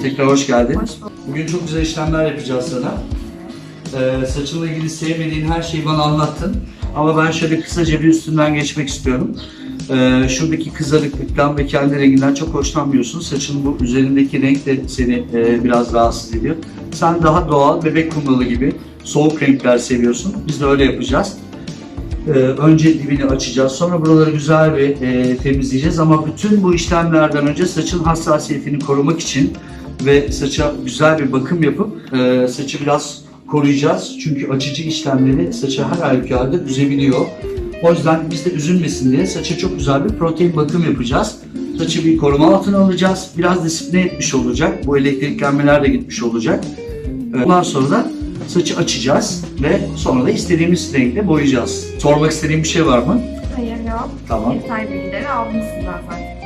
tekrar hoş geldin. Hoş bulduk. Bugün çok güzel işlemler yapacağız sana. Ee, saçınla ilgili sevmediğin her şeyi bana anlattın. Ama ben şöyle kısaca bir üstünden geçmek istiyorum. Ee, şuradaki kızarıklıktan ve kendi renginden çok hoşlanmıyorsun. Saçın bu üzerindeki renk de seni e, biraz rahatsız ediyor. Sen daha doğal, bebek kumralı gibi soğuk renkler seviyorsun. Biz de öyle yapacağız. Ee, önce dibini açacağız. Sonra buraları güzel bir e, temizleyeceğiz. Ama bütün bu işlemlerden önce saçın hassasiyetini korumak için ve saça güzel bir bakım yapıp e, saçı biraz koruyacağız. Çünkü açıcı işlemleri saça her halükarda üzebiliyor. O yüzden biz de üzülmesin diye saça çok güzel bir protein bakım yapacağız. Saçı bir koruma altına alacağız. Biraz disipline etmiş olacak. Bu elektriklenmeler de gitmiş olacak. Ee, Ondan sonra da saçı açacağız ve sonra da istediğimiz renkle boyayacağız. Sormak istediğim bir şey var mı? Hayır yok. Tamam. Detay bilgileri aldım sizden zaten.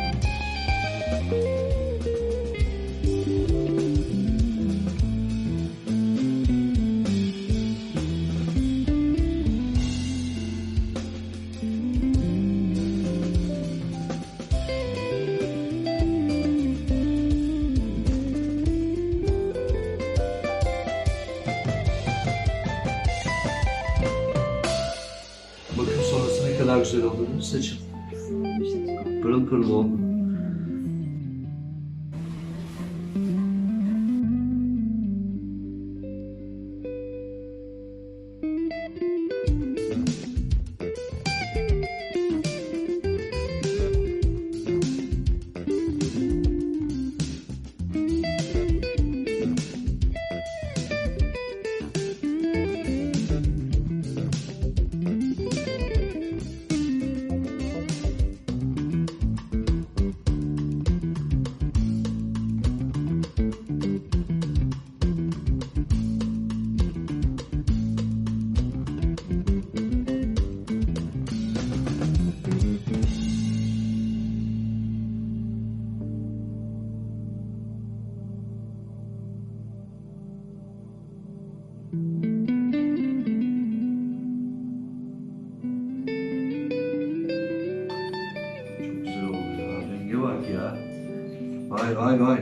Kadar güzel oldu saçın. Pırıl pırıl oldu. Vay vay vay.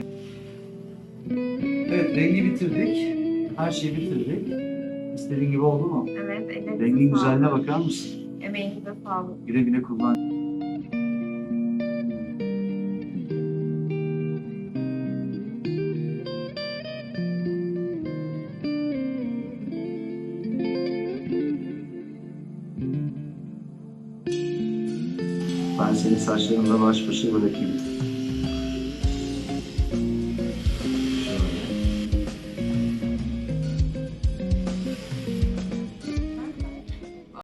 Evet rengi bitirdik. Her şeyi bitirdik. İstediğin gibi oldu mu? Evet, ellerinize Rengin sağlık. güzelliğine bakar mısın? Emeğinize sağlık. Güle güle kullan. Ben seni saçlarımla baş başa bırakayım.